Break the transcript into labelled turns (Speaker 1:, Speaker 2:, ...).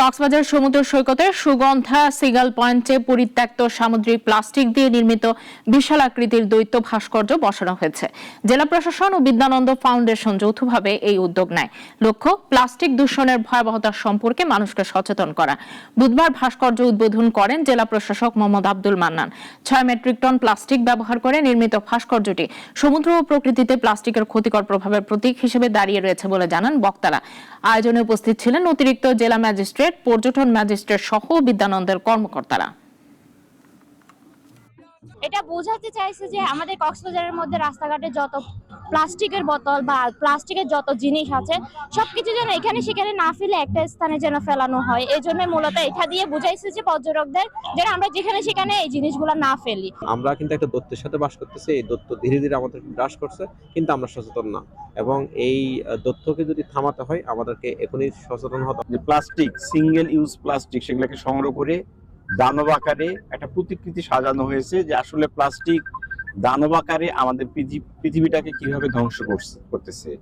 Speaker 1: কক্সবাজার সমুদ্র সৈকতে সুগন্ধা সিগাল পয়েন্টে পরিত্যক্ত সামুদ্রিক প্লাস্টিক দিয়ে নির্মিত বিশাল আকৃতির দৈত্য ভাস্কর্য বসানো হয়েছে। জেলা প্রশাসন ও বিদ্যানন্দ ফাউন্ডেশন যৌথভাবে এই উদ্যোগ নেয়। লক্ষ্য, প্লাস্টিক দূষণের ভয়াবহতা সম্পর্কে মানুষকে সচেতন করা। বুধবার ভাস্কর্য উদ্বোধন করেন জেলা প্রশাসক মোহাম্মদ আব্দুল মান্নান। ছয় মেট্রিক টন প্লাস্টিক ব্যবহার করে নির্মিত ভাস্কর্যটি সমুদ্র ও প্রকৃতিতে প্লাস্টিকের ক্ষতিকর প্রভাবের প্রতীক হিসেবে দাঁড়িয়ে রয়েছে বলে জানান বক্তারা। আয়োজনে উপস্থিত ছিলেন অতিরিক্ত জেলা ম্যাজিস্ট্রেট পর্যটন ম্যাজিস্ট্রেট সহ বিদ্যানন্দের কর্মকর্তারা।
Speaker 2: এটা বোঝাতে চাইছে যে আমাদের কক্সবাজারের মধ্যে রাস্তাঘাটে যত প্লাস্টিকের বোতল বা প্লাস্টিকের যত জিনিস আছে সবকিছু যেন এখানে সেখানে না ফেলে একটা স্থানে যেন ফেলানো হয়। এই জন্য মূলত এটা দিয়ে বুঝাইছে যে পর্যটকদের যেন আমরা যেখানে সেখানে এই জিনিসগুলো না ফেলি।
Speaker 3: আমরা কিন্তু একটা দত্তের সাথে বাস করতেছি এই দত্ত ধীরে ধীরে আমাদের গ্রাস করছে কিন্তু আমরা সচেতন না। এবং এই দত্তকে যদি থামাতে হয় আমাদেরকে এখনই সচেতন হতে হবে।
Speaker 4: প্লাস্টিক সিঙ্গেল ইউজ প্লাস্টিক সেগুলোকে সংগ্রহ করে দানব আকারে একটা প্রতিকৃতি সাজানো হয়েছে যে আসলে প্লাস্টিক দানব আকারে আমাদের পৃথি- পৃথিবীটাকে কীভাবে ধ্বংস করছে- করতেছে।